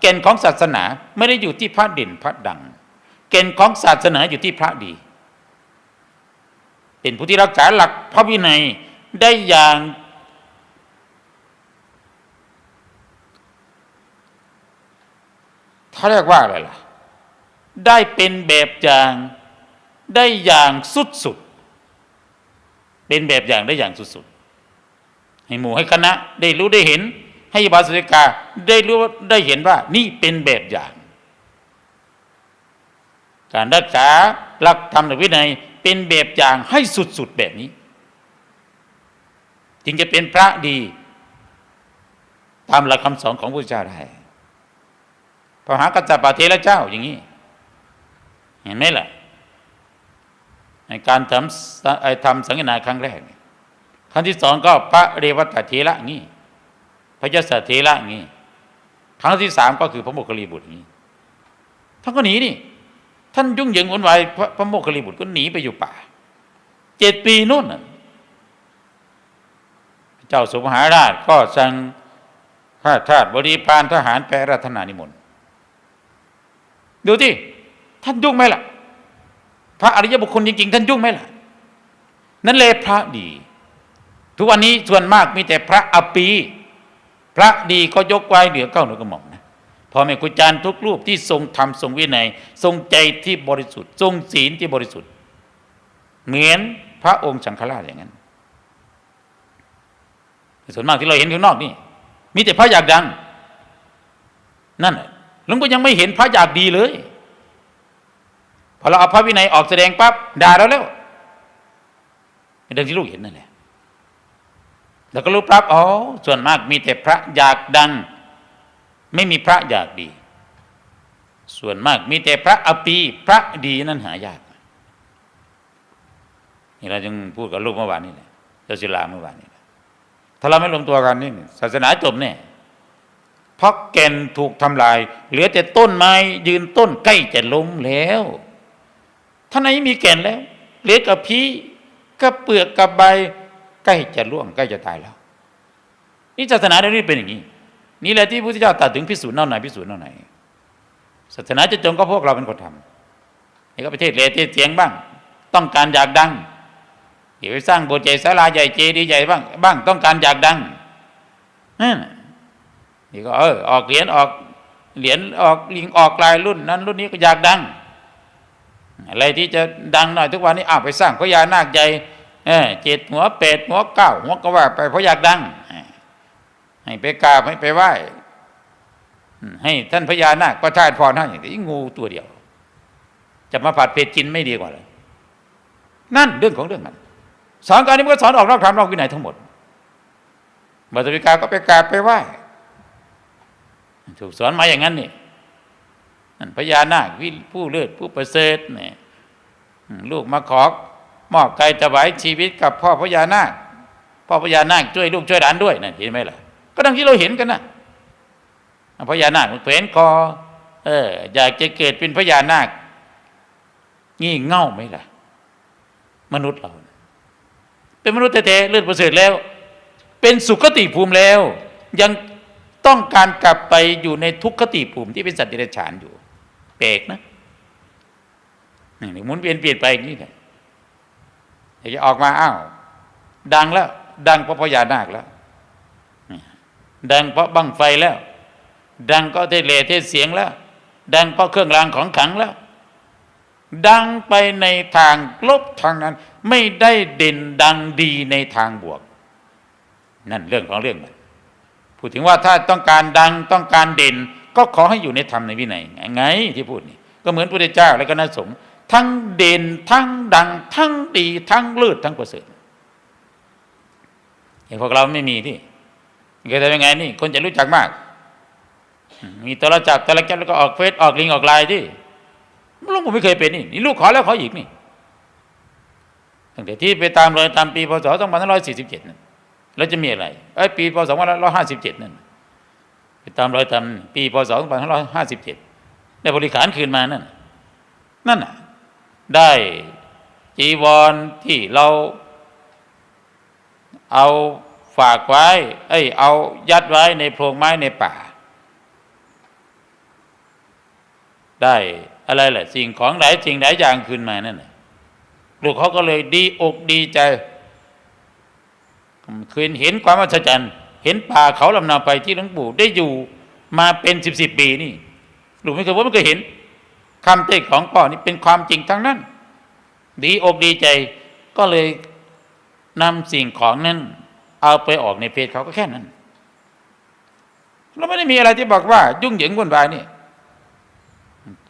เกณฑ์ของศาสนาไม่ได้อยู่ที่พระเด่นพระดัง เกณฑ์ของศาสนาอยู่ที่พระดี เป็นผู้ที่รักษาหลักพระวินัยได้อย่างเขาเรียกว่าอะไรล่ะ ได้เป็นแบบอย่างได้อย่างสุดสุด เป็นแบบอย่างได้อย่างสุดสุดๆให้หมู่ให้คณะได้รู้ได้เห็น ให้บาสิกาได้รู้ได้เห็นว่านี่เป็นแบบอย่าง การรักษาหลักธรรมหรือวินัยเป็นแบบอย่างให้สุดๆแบบนี้ จึงจะเป็นพระดี ตามหลักคำสอนของพระเจ้าได้พระหากัจจปเทระเจ้าอย่างนี้เห็นไหมล่ะในการทำทำสังฆนาครั้งแรกครั้งที่สองก็พระเรวัตเทระงี้ พระยศเทระงี้ครั้งที่สามก็คือพระโมคคัลลีบุตรงี้ท่านก็หนีนี่ท่านยุ่งเหยิงวุ่นวายพระพระโมคคัลลีบุตรก็หนีไปอยู่ป่าเจ็ดปีนู่นเจ้าสุมหาราชก็สั่งข้าทาสบริพารทหารแปรรัตนานิมนต์ดูที่ท่านยุ่งไหมล่ะ พระอริยบุคคลจริงๆท่านยุ่งไหมล่ะ นั่นเลยพระดี ทุกวันนี้ส่วนมากมีแต่พระอปี พระดีก็ยกไว้เหนือเก้าเหนือกระหม่อมนะพ่อแม่ครูอาจารย์ทุกรูปที่ทรงธรรมทรงวินัย ทรงใจที่บริสุทธิ์ ทรงศีลที่บริสุทธิ์ เหมือนพระองค์สังฆราชอย่างนั้นส่วนมากที่เราเห็นข้างนอกนี่ มีแต่พระอยากดัง นั่นแหละหลวงพ่อยังไม่เห็นพระอยากดีเลย พอเราเอาพระวินัยออกแสดงปั๊บด่าเราแล้วเรื่องที่ลูกเห็นนั่นแหละ แล้วก็รู้ปั๊บอ๋อส่วนมากมีแต่พระอยากดัง ไม่มีพระอยากดี ส่วนมากมีแต่พระอปีพระดีนั้นหายากนี่เราจึงพูดกับลูกเมื่อวานนี้แหละเจ้าศิลาเมื่อวานนี้ถ้าเราไม่ลงตัวกันนี่ศาสนาจบแน่เพราะแก่นถูกทำลาย เหลือแต่ต้นไม้ยืนต้นใกล้จะล้มแล้วท่านไหนมีแก่นแล้วเหลือกับพีกับเปลือกกับใบ ใกล้จะร่วงใกล้จะตายแล้ว นี่ศาสนาเดี๋ยวนี้เป็นอย่างนี้ นี่แหละที่พระพุทธเจ้าตรัสถึงพิสูจน์เน่าไหนพิสูจน์เน่าไหนศาสนาจะจงก็พวกเราเป็นคนทำนี่ก็ประเทศเลเทศเสียงบ้าง ต้องการอยากดังเดี๋ยวไปสร้างโบสถ์ใหญ่ศาลาใหญ่เจดีย์ใหญ่บ้างบ้างต้องการอยากดังนั่นนี่ก็เออออกเหรียญออกเหรียญออกลิงออกลายรุ่นนั้น รุ่นนี้ก็อยากดัง อะไรที่จะดังหน่อยทุกวันนี้อ้าวไปสร้างพญานาคใหญ่ เออเจ็ดหัวเป็ดหัวเก้าหัวก็ว่าไปเพราะอยากดัง ให้ไปกราบให้ไปไหว้ให้ท่านพญานาคก็ทายพรให้อย่างนี้งูตัวเดียว จะมาผัดเผ็ดกินไม่ดีกว่าเลยนั่นเรื่องของเรื่องมันสอนการนี้มันก็สอนออกนอกธรรมนอกวินัยทั้งหมดบัตริกาก็ไปกราบไปไหว้ถูกสอนมาอย่างนั้นนี่นั่นพญานาควิผู้เลิศผู้ประเสริฐเนี่ยลูกมาขอ มอบกายถวายชีวิตกับพ่อพญานาคพ่อพญานาคช่วยลูกช่วยหลานด้วยนั่นเห็นไหมล่ะ ก็ดังที่เราเห็นกันนะพญานาคเผนคอเอออยากจะเกิดเป็นพญานาคงี่เง่าไหมล่ะ มนุษย์เรา เป็นมนุษย์แท้ๆเลือดประเสริฐแล้ว เป็นสุขติภูมิแล้ว ยังต้องการกลับไปอยู่ในทุกขติภูมิที่เป็นสัตว์เดรัจฉานอยู่แปลกนะนี่หมุนเปลี่ยนเปลี่ยนไปอย่างนี้แหละ จะออกมาอ้าวดังแล้ว ดังเพราะพญานาคแล้วดังเพราะบังไฟแล้ว ดังก็เทเลเทเสียงแล้ว ดังเพราะเครื่องรางของขังแล้ว ดังไปในทางลบทางนั้น ไม่ได้เด่นดังดีในทางบวก นั่นเรื่องของเรื่องมันพูดถึงว่าถ้าต้องการดังต้องการเด่น ก็ขอให้อยู่ในธรรมในวินัยไงที่พูดนี่ก็เหมือนพระเจ้าและก็นสงฆ์ ทั้งเด่นทั้งดัง ทั้งดี ทั้งเลิศทั้งประเสริฐเห็นพวกเราไม่มีที่จะทำยังไงนี่ คนจะรู้จักมาก มีโทรจักรโทรศัพท์แล้วก็ออกเฟซออกลิงออกไลน์ที่ลุงผมไม่เคยเป็นนี่นี่ลูกขอแล้วขออีกนี่ตั้งแต่ที่ไปตามเลยตามปีพศ2547นั่นแล้วจะมีอะไรไอ้ปีพศ2557นั่นไปตามรอยตามปีพศ2557ได้บริขารคืนมานั่นนั่นน่ะ ได้จีวรที่เราเอาฝากไว้ เอ้ย เอายัดไว้ในโพรงไม้ในป่า ได้อะไรแหละ สิ่งของหลายสิ่งหลายอย่างคืนมานั่นแหละลูกเขาก็เลยดีอกดีใจ คืนเห็นความอัศจรรย์เห็นป่าเขาลำนาไปที่หลวงปู่ได้อยู่มาเป็นสิบสิบปีนี่ ลูกไม่เคยว่าไม่เคยเห็น คำเต้ของพ่อนี่เป็นความจริงทั้งนั้น ดีอกดีใจก็เลยนำสิ่งของนั้นเอาไปออกในเพจเขาก็แค่นั้น เราไม่ได้มีอะไรที่บอกว่า ยุ่งเหยิงวุ่นวายนี่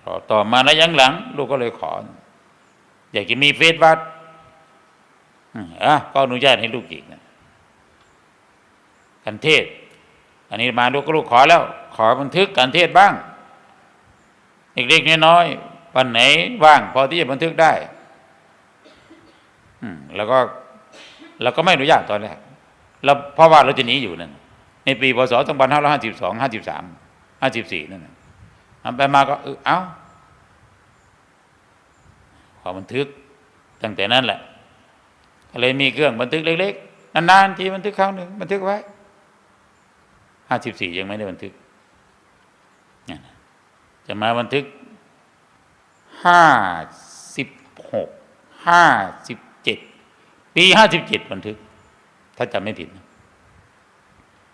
ต่อตอมาระยะหลัง ลูกก็เลยขอ อยากจะมีเฟซวัดอืมอะก็อนุญาตให้ลูกอีกนะกันเทศ อันนี้มาลูกก็ลูกขอแล้ว ขอบันทึกการเทศบ้าง เล็กๆน้อยๆวันไหนว่าง พอที่จะบันทึกได้อแล้วก็เราก็ไม่อนุญาตตอนแรกแล้วเพราะว่าเราจะหนีอยู่นั่นในปีพศสองพันห้าร้อยห้าสิบสองห้าสิบสามห้าสิบสี่นั่นทำไปมาก็เอ้าขอบันทึกตั้งแต่นั้นแหละก็เลยมีเครื่องบันทึกเล็ก ๆนานๆทีบันทึกครั้งหนึ่งบันทึกไว้ห้าสิบสี่ยังไม่ได้บันทึก จะมาบันทึกห้าสิบหกห้าสิบเจ็ดปีห้าสิบเจ็ดบันทึก ถ้าจำไม่ผิด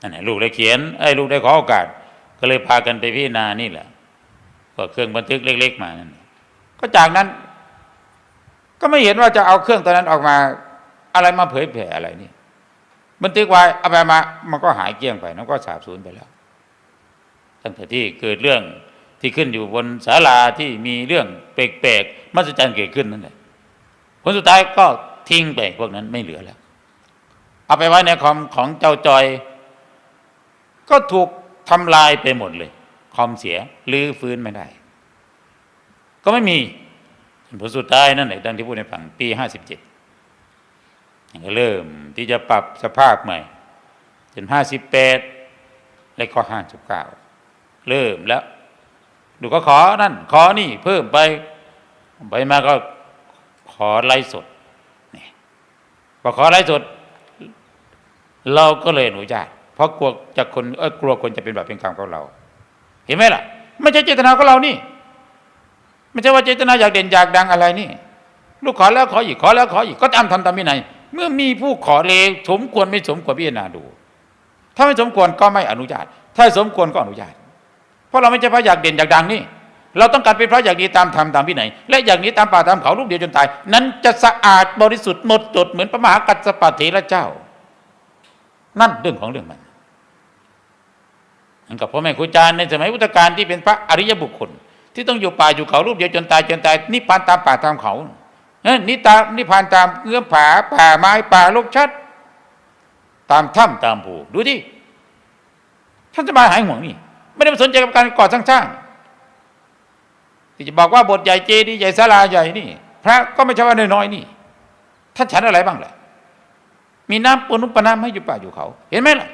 นั่นแหละลูกได้เขียนไอ้ลูกได้ขอโอกาส ก็เลยพากันไปพิจารณานี่แหละก็เครื่องบันทึกเล็ก ๆ มานั่นก็จากนั้น ก็ไม่เห็นว่าจะเอาเครื่องตัวนั้นออกมาอะไรมาเผยแผ่อะไรนี่บันทึกไว้เอาไปมา มันก็หายเกลี้ยงไปมันก็สาบสูญไปแล้วตั้งแต่ที่เกิดเรื่อง ที่ขึ้นอยู่บนศาลาที่มีเรื่องแปลกๆมหัศจรรย์เกิดขึ้นนั่นแหละผลสุดท้ายก็ทิ้งไปพวกนั้นไม่เหลือแล้ว เอาไปไว้ในคอมของเจ้าจอย ก็ถูกทำลายไปหมดเลย คอมเสียลือฟื้นไม่ได้ ก็ไม่มีผลสุดท้ายนั่นแหละดังที่พูดในฝั่งปีห้าสิบเจ็ดก็เริ่มที่จะปรับสภาพใหม่จนห้าสิบแปดและข้อห้าสิบเก้าเริ่มแล้ว ดูก็ขอนั่น ขอนี่เพิ่มไป ไปมาก็ขอไล่สดนี่พอขอไล่สด เราก็เลยอนุญาตเพราะกลัวจะคนเออกลัวคนจะเป็นแบบเป็นกรรมกับเรา เห็นไหมล่ะ ไม่ใช่เจตนาของเรานี่ ไม่ใช่ว่าเจตนาอยากเด่นอยากดังอะไรนี่ ลูกขอแล้วขออีกขอแล้วขออีกก็ตามทำตามวินัยเมื่อมีผู้ขอเลวสมควรไม่สมควรพิจารณาดู ถ้าไม่สมควรก็ไม่อนุญาต ถ้าสมควรก็อนุญาต เพราะเราไม่ใช่พระอยากเด่นอยากดังนี่เราต้องการเป็นพระอยากดีตามธรรมตามวินัยและอย่างนี้ตามป่าตามเขาลูกเดียวจนตาย นั้นจะสะอาดบริสุทธิ์หมดจดเหมือนพระมหากัสสปะเถระเจ้า นั่นเรื่องของเรื่องมันนั่นกับพ่อแม่ครูอาจารย์ในสมัยพุทธกาลที่เป็นพระอริยบุคคล ที่ต้องอยู่ป่าอยู่เขารูปเดียวจนตายจนตายนิพพานตามป่าตามเขาเอ้ยนิตานิพพานตามเอื้อผาป่าไม้ป่าลกชัด ตามถ้ำตามภูดูดิท่านสบายหายห่วงนี่ ไม่ได้มาสนใจกับการก่อสร้างสร้างที่จะบอกว่าบทใหญ่เจดีย์ใหญ่ศาลาใหญ่นี่ พระก็ไม่ใช่ว่าน้อยๆนี่ท่านฉันอะไรบ้างแหละมีน้ำปนุปน้ำให้อยู่ป่าอยู่เขา เห็นไหมล่ะ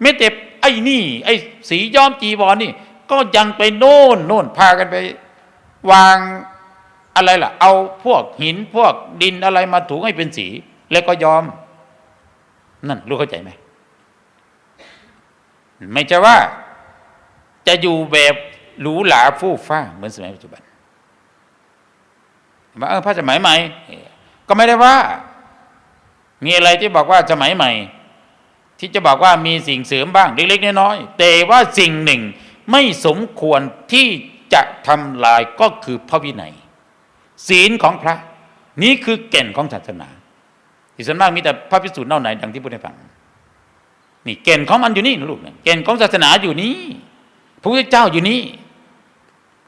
ไม่แต่ไอ้นี่ ไอ้สีย้อมจีวรนี่ ก็ยังไปโน่นโน่นพากันไป วางอะไรล่ะ เอาพวกหินพวกดินอะไรมาถูให้เป็นสี แล้วก็ยอม นั่นรู้เข้าใจไหมไม่ใช่ว่า จะอยู่แบบหรูหราฟู่ฟ้าเหมือนสมัยปัจจุบันว่าเออพระสมัยใหม่ ก็ไม่ได้ว่า มีอะไรที่บอกว่าสมัยใหม่ ที่จะบอกว่ามีสิ่งเสริมบ้างเล็กๆน้อยๆแต่ว่าสิ่งหนึ่งไม่สมควรที่จะทำลายก็คือพระวินัย ศีลของพระ นี่คือแก่นของศาสนาที่ส่วนมากมีแต่พระพิสุทธิ์เน่าไหนดังที่พูดให้ฟังนี่เก่นของมันอยู่นี่นะลูกเนี่ยเก่นของศาสนาอยู่นี่ พระพุทธเจ้าอยู่นี่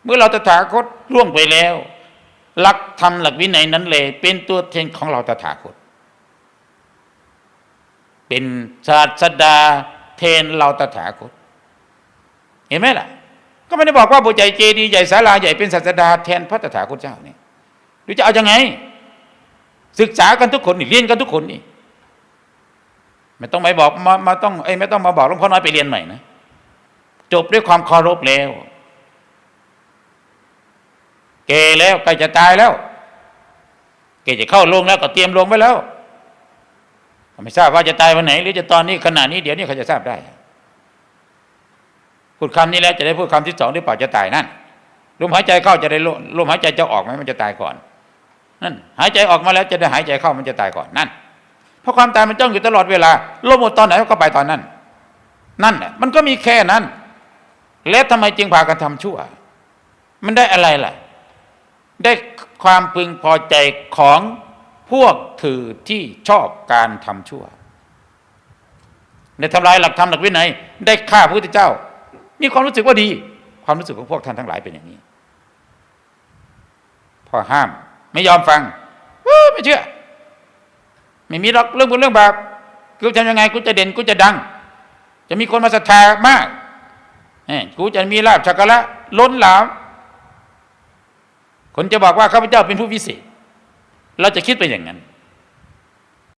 เมื่อเราตถาคตล่วงไปแล้ว หลักธรรมหลักวินัยนั้นเลย เป็นตัวแทนของเราตถาคต เป็นศาสดาเทนเราตถาคต เห็นไหมล่ะ ก็ไม่ได้บอกว่าบุญใหญ่เจดีย์ใหญ่ศาลาใหญ่เป็นศาสดาแทนพระตถาคตเจ้าเนี่ยหรือจะเอาอยัางไง ศึกษากันทุกคนนี่เรียนกันทุกคนนี่ไม่ต้องไปบอกมามาต้องไอ้ไม่ต้องมาบอกหลวงพ่อน้อยไปเรียนใหม่นะ จบด้วยความเคารพแล้ว เกแล้วใกล้จะตายแล้ว เกจะเข้าลงแล้วก็เตรียมลงไว้แล้วไม่ทราบว่าจะตายวันไหน หรือจะตอนนี้ขณะนี้เดี๋ยวนี้เขาจะทราบได้พูดคำนี้แล้วจะได้พูดคำที่สองหรือเปล่าจะตายนั่นลมหายใจเข้าจะได้ลมลมหายใจจะออกไหมมันจะตายก่อนนั่นหายใจออกมาแล้วจะได้หายใจเข้ามันจะตายก่อนนั่นเพราะความตายมันจ้องอยู่ตลอดเวลาลมหมดตอนไหนก็ไปตอนนั้น นั่นแหละมันก็มีแค่นั้น แล้วทำไมจึงพากันทำชั่ว มันได้อะไรล่ะ ได้ความพึงพอใจของพวกถือที่ชอบการทำชั่ว ในทำลายหลักธรรมหลักวินัยได้ฆ่าพระพุทธเจ้า มีความรู้สึกว่าดี ความรู้สึกของพวกท่านทั้งหลายเป็นอย่างนี้ พอห้าม ไม่ยอมฟังไม่เชื่อ ไม่มีหรอกเรื่องบุญเรื่องบาปกูทำยังไงกูจะเด่นกูจะดัง จะมีคนมาศรัทธามาก กูจะมีลาบชักการะล้นหลาม คนจะบอกว่าข้าพเจ้าเป็นผู้พิเศษ เราจะคิดไปอย่างนั้น